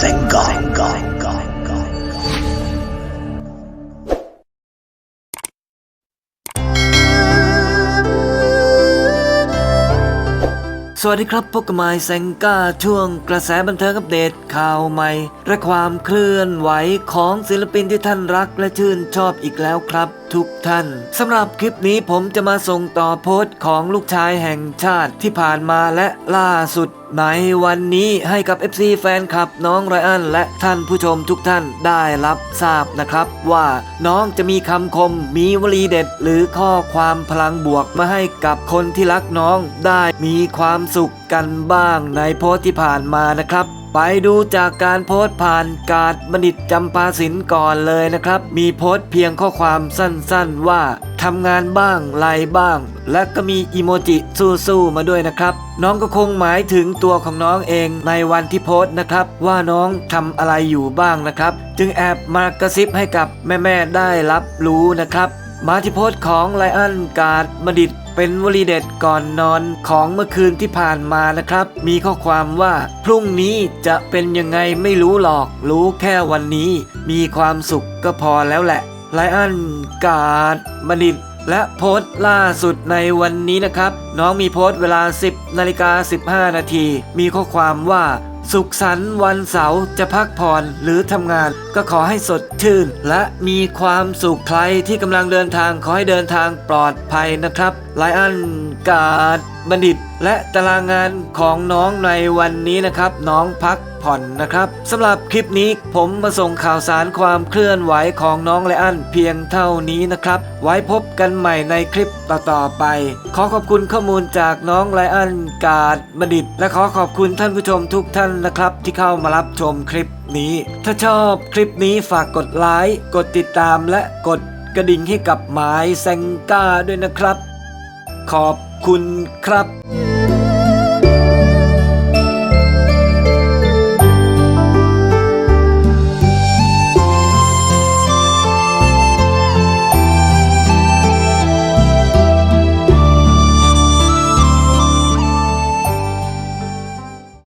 Thank God. Thank God. สวัสดีครับพบกับไมแซงก้าช่วงกระแสบันเทิงอัปเดตข่าวใหม่ และความเคลื่อนไหวของศิลปินที่ท่านรักและชื่นชอบอีกแล้วครับ ทุกท่านสำหรับคลิปนี้ผมจะมาส่งต่อโพสต์ของลูกชายแห่งชาติที่ผ่านมาและล่าสุด ในวันนี้ให้กับ FC แฟนคลับน้องไรอันและท่านผู้ชมทุกท่านได้รับทราบนะครับ ว่าน้องจะมีคำคมมีวลีเด็ด หรือข้อความพลังบวกมาให้กับคนที่รักน้องได้มีความสุข กันบ้างในโพสต์ที่ผ่านมานะครับ ไปดูจากการโพสต์ผ่านการดบัณฑิตจำปาสินก่อนเลยนะครับ มีโพสต์เพียงข้อความสั้นๆว่าทำงานบ้างไลบ้าง และก็มีอีโมจิสู้ๆมาด้วยนะครับ น้องก็คงหมายถึงตัวของน้องเองในวันที่โพสต์นะครับ ว่าน้องทำอะไรอยู่บ้างนะครับ จึงแอบมากระซิบให้กับแม่ๆได้รับรู้นะครับ มาที่โพสต์ของไลอันการ์ดบัณฑิตเป็นวลีเด็ดก่อนนอนของเมื่อคืนที่ผ่านมานะครับ มีข้อความว่า พรุ่งนี้จะเป็นยังไงไม่รู้หรอก รู้แค่วันนี้ มีความสุขก็พอแล้วแหละไลอันการ์ดบัณฑิตและโพสต์ล่าสุดในวันนี้นะครับ น้องมีโพสต์เวลา 10นาฬิกา15 นาที มีข้อความว่า สุขสันต์วันเสาร์จะพักผ่อนหรือทำงาน ก็ขอให้สดชื่น และมีความสุขใครที่กำลังเดินทางขอให้เดินทางปลอดภัยนะครับไลออนการ์ด บัณฑิต และตารางงานของน้องในวันนี้นะครับ น้องพักผ่อนนะครับสำหรับคลิปนี้ผมมาส่งข่าวสารความเคลื่อนไหวของน้องไลอันเพียงเท่านี้นะครับ ไว้พบกันใหม่ในคลิปต่อๆไป ขอขอบคุณข้อมูลจากน้องไลอันกาดบัณฑิต และขอขอบคุณท่านผู้ชมทุกท่านนะครับ ที่เข้ามารับชมคลิปนี้ ถ้าชอบคลิปนี้ฝากกดไลค์กดติดตามและกดกระดิ่งให้กับหมายแซงก้าด้วยนะครับ ขอบคุณครับ